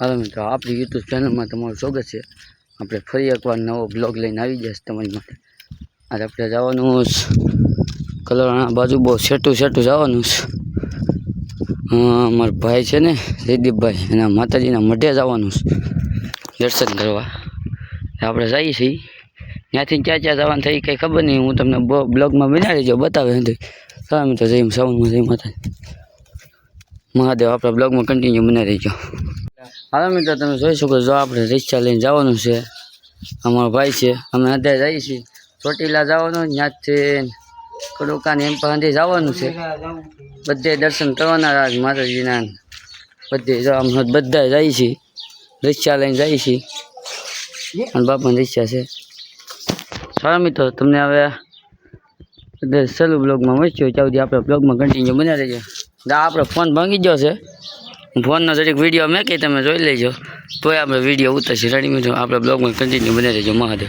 હાલો મિત્રો આપણી યુટ્યુબ ચેનલમાં તમારું સ્વાગત છે. આપણે ફરી એકવાર નવો બ્લોગ લઈને આવી જશે તમારી માટે. આજે આપણે જવાનું કલોરાણા બાજુ, બહુ સેટું સેટું જવાનું છે. અમારા ભાઈ છે ને, જયદીપભાઈ, એના માતાજીના મઢે જવાનું છે દર્શન કરવા. આપણે જઈએ છીએ. ત્યાંથી ક્યાં ક્યાં જવાનું થઈ કંઈ ખબર નહીં. હું તમને બ્લોગમાં બનાવી જો, બતાવે નથી ચાલો મિત્રો જઈ સાઉન્ડમાં જઈ માતા મહાદેવ, આપણા બ્લોગમાં કન્ટિન્યુ બનાવી રહીજો હાલો મિત્રો, તમે જોઈ શકો છો, આપણે રિક્ષા લઈને જવાનું છે. અમારો ભાઈ છે, અમે અત્યારે જઈએ છીએ ચોટીલા જવાનું ત્યાંથી કડોકાની એમ પાસેથી જવાનું છે. બધે દર્શન કરવાના રાજ માતાજીના. બધે જો બધા જઈએ છીએ, રિક્ષા લઈને જઈએ છીએ. અને બાપાની રિક્ષા છે. સારા મિત્રો, તમને હવે બધા સલુ બ્લોગમાં મળશું. ત્યાં સુધી આપણે બ્લોગમાં કન્ટિન્યુ બન્યા રહીએ આપણો ફોન ભાંગી ગયો છે. ફોનનો જરીક વીડિયો મેં કહી તમે જોઈ લેજો. તોય આપણે વીડિયો ઉતરશે. રેડી મિત્રો આપણે બ્લોગમાં કન્ટિન્યુ બની રહેજો. મહાદેવ.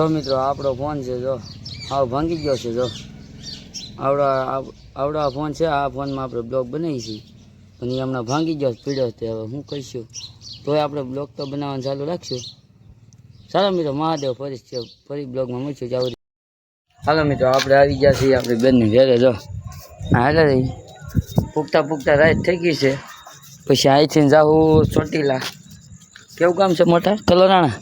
જો મિત્રો, આપણો ફોન છે, જો. આવો ભાંગી ગયો છે, જો. આવડા, આવ- આવડા ફોન છે, આ ફોનમાં આપણે બ્લોગ બનાવી છીએ પણ એ હમણાં ભાંગી ગયો, પીડ્યો તે હવે હું કહીશું તોય આપણે બ્લોગ તો બનાવવાનું ચાલુ રાખશું. ચાલો મિત્રો, મહાદેવ ફરી છે, ફરી બ્લોગમાં મળશું ત્યાં ચાલો મિત્રો, આપણે આવી ગયા છીએ આપણી બેનની ઘેરે, જો. હાલે રહી પૂગતા પૂગતા રાત થઈ ગઈ છે. પછી અહીંથી જાઉં ચોટીલા. કેવું કામ છે મોટા? કલોરાણા?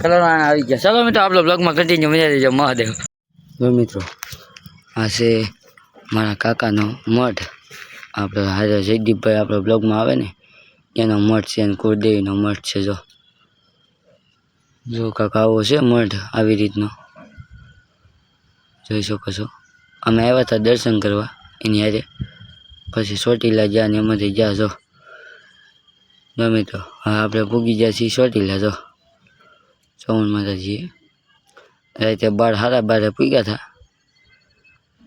કલરાણા આવી ગયા. ચાલો મિત્રો, આપણો બ્લોગમાં કન્ટિન્યુ મજા દેજો મહાદેવ. જો મિત્રો, આ છે મારા કાકાનો મઠ આપણે હાજર જયદીપભાઈ આપણો બ્લોગમાં આવે ને, એનો મઠ છે અને કુળદેવીનો મઠ છે, જો. જો કાકા, આવો છે મઠ આવી રીતનો. જોઈ શકો છો. અમે આવ્યા હતા દર્શન કરવા, એની હારે. પછી ચોટીલા ગયા ને એમાંથી ગયા, જો. ગમે તો હવે આપણે પૂગી ગયા છીએ ચોટીલા જો. ચૌણ માતાજીએ. રાતે બાર સાડા બારે પૂગ્યા હતા.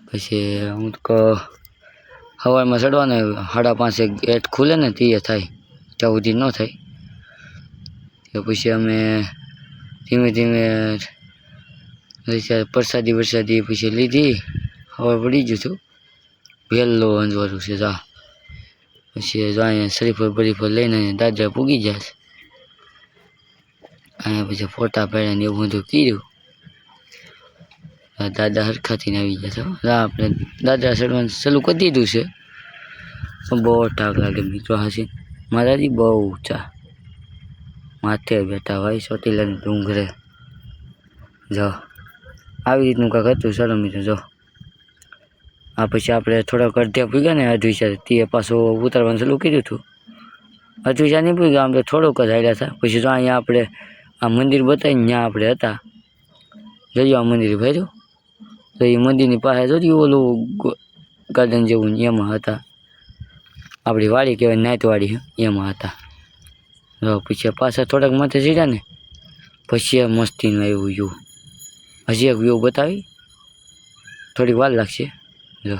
પછી હું તો સવારમાં ચડવાનું સાડા પાંચે ગેટ ખુલે ને તે થાય, ત્યાં સુધી ન થાય. તો પછી અમે ધીમે ધીમે પ્રસાદી વરસાદી પછી લીધી ખબર પડી ગયું હતું. વહેલો અંજવાળું છે, જા. પછી જાય અહીંયા શરીફળ બરીફળ લઈને દાદરા પૂગી જાય અહીંયા પછી ફોટા પાડ્યા ને એવું બધું કીધું દાદા હરખાથી આવી ગયા હતા આપણે દાદા ચડવાનું ચાલુ કરી દીધું છે. બહુ ટાક લાગે મિત્રો હાસી. માતાજી બહુ ઊંચા. માથે બેઠા હોય ચોટીલાની ડુંગરે. જો, આવી રીતનું કાંક હતું. ચાલો મિત્રો, જો. આ પછી આપણે થોડાક અડધે પૂગ્યા ને અધવિચા તે પાછું ઉતારવાનું ચાલુ કર્યું હતું. અધવિચા નહીં પૂગ્યા આમ તો થોડોક જ હાલ્યા હતા. પછી તો અહીંયા આપણે આ મંદિર બતાવીને ત્યાં આપણે હતા. જોયું આ મંદિર ભર્યું તો એ મંદિરની પાસે જોયું ઓલું ગાર્ડન જેવું એમાં હતા. આપણી વાડી કહેવાય નાઈટ એમાં હતા. તો પછી પાછા થોડાક માથે સીધા ને, પછી આ મસ્તીનું આવ્યું વ્યૂ હજી એક વ્યૂ બતાવી. થોડી વાર લાગશે. જો.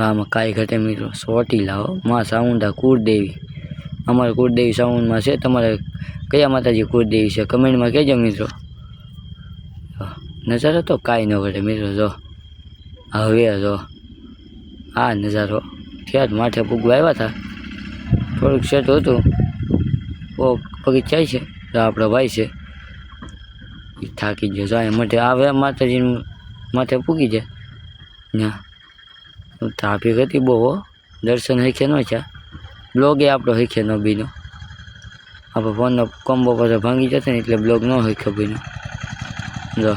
આમાં કાંઈ ઘટે મિત્રો સોટી લાવો. માં સાઉન્ડા કુળદેવી. અમારે કુળદેવી સાઉન્ડમાં છે. તમારે કયા માતાજી કુળદેવી છે? કમેન્ટમાં કહેજો મિત્રો. નજારો તો કાંઈ ન ઘટે મિત્રો, જો. હવે જો. આ નજારો. જ માથે પૂગવા આવ્યા હતા. થોડુંક સેટ હતું. પગી જાય છે. તો આપણો ભાઈ છે. એ થાકી ગયો. જાય માટે આવે માતાજીનું માથે પૂગી જાય. ના ટ્રાફિક હતી બહુ, હો. દર્શન હૈખે ન થયા. બ્લોગ એ આપણો શીખે ન બીનો આપણે ફોનનો કોમ્બો પાછો ભાંગી જશે ને એટલે બ્લોગ ન શીખે બીનો જો.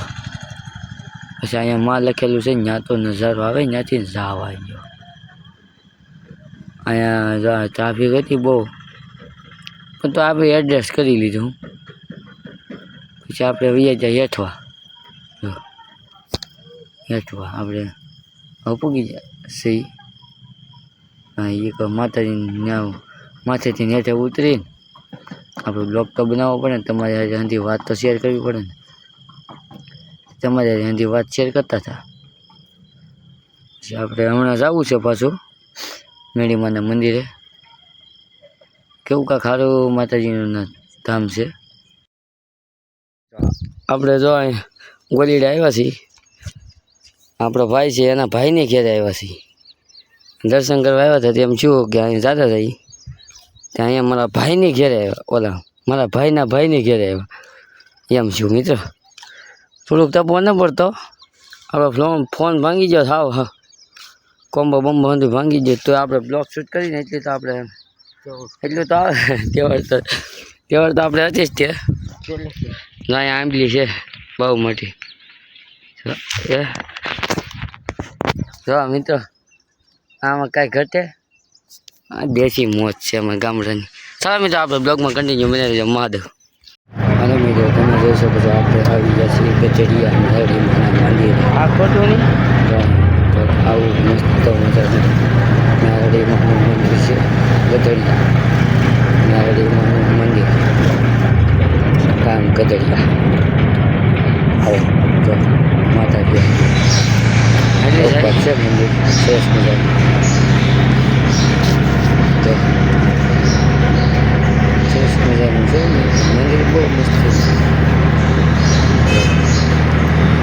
પછી અહીંયા માં લખેલું છે ત્યાં તો નજારો આવે ત્યાંથી જાવ આવી ગયો અહીંયા ટ્રાફિક હતી બહુ. પણ તો આપણે એડ્રેસ કરી લીધું. પછી આપણે વૈયા જાય હેઠવા. હેઠવા આપણે. હવે પૂગી જાય. સહી. હા એક માતાજી માથેથી નેઠે ઉતરીને આપણે બ્લોગ તો બનાવવો પડે ને, તમારી હારે હંધી વાત તો શેર કરવી પડે ને. તમારે હંધી વાત શેર કરતા હતા. પછી આપણે હમણાં જવું છે પાછું, મેળીમાના મંદિરે. કેવું કાંક સારું માતાજીનું ધામ છે. આપણે જો ગોલીડે આવ્યા છીએ. આપણો ભાઈ છે, એના ભાઈને ઘેરે આવ્યા છીએ. દર્શન કરવા આવ્યા હતા તેમ શું કે અહીં જતા હતા ત્યાં અહીંયા મારા ભાઈને ઘેરે આવ્યા ઓલા, મારા ભાઈના ભાઈને ઘેરે આવ્યા. એમ છું મિત્ર, થોડુંક તપો ન પડતો. આપણો ફોન ફોન ભાંગી ગયો સાવ હા. કોમ્બો બોમ્બો બધું ભાંગી ગયો, તો આપણે બ્લોક શૂટ કરીને એટલું તો આપણે એટલું તો આવે, તહેવાર તો તહેવાર તો આપણે હતી જ તે ના આંબલી છે, બહુ મોટી. જો, મિત્રો. આમાં કાંઈ ઘટે? આ દેશી મોજ છે અમારા ગામડાની. ચાલો મિત્રો આપણે બ્લોગમાં કન્ટિન્યુ મને રહેજો. મહાદેવ. અને મિત્રો તમે જોઈ શકો છો આપણે આવી ગયા છીએ કચેરિયા મેરડીમાના મંદિર. આ ખોટું નહીં? આવું મસ્ત મજા મેરડીમાનું મંદિર છે ગધડિયા મેરડીમાનું મંદિર. કામ ગધડિયા હવે જો માતાજી એટલે છે મંદિર સરસ મજાનું તો સરસ મજાનું છે મંદિર બહુ મસ્ત છે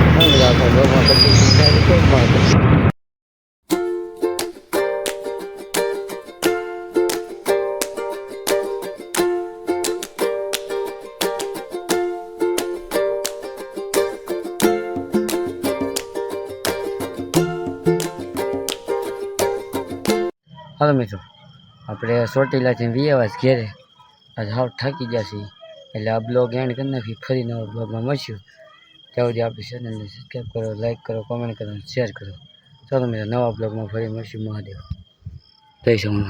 ઘણા બધા આખા બ્લોગમાં પછી ત્યારે કોઈ પણ હાલો મિત્રો, આપણે ચોટીલાથી વિયાવાસ ઘેરે. આજે હાવ થાકી ગયા છીએ. એટલે આ બ્લોગ એન્ડ કરી નાખી. ફરી નવા બ્લોગમાં મળશું. ત્યાં સુધી આપણી ચેનલને સબસ્ક્રાઈબ કરો લાઈક કરો કોમેન્ટ કરો શેર કરો. ચાલો મિત્રો, નવા બ્લોગમાં ફરી મળશું. મહાદેવ. જય સોમનાથ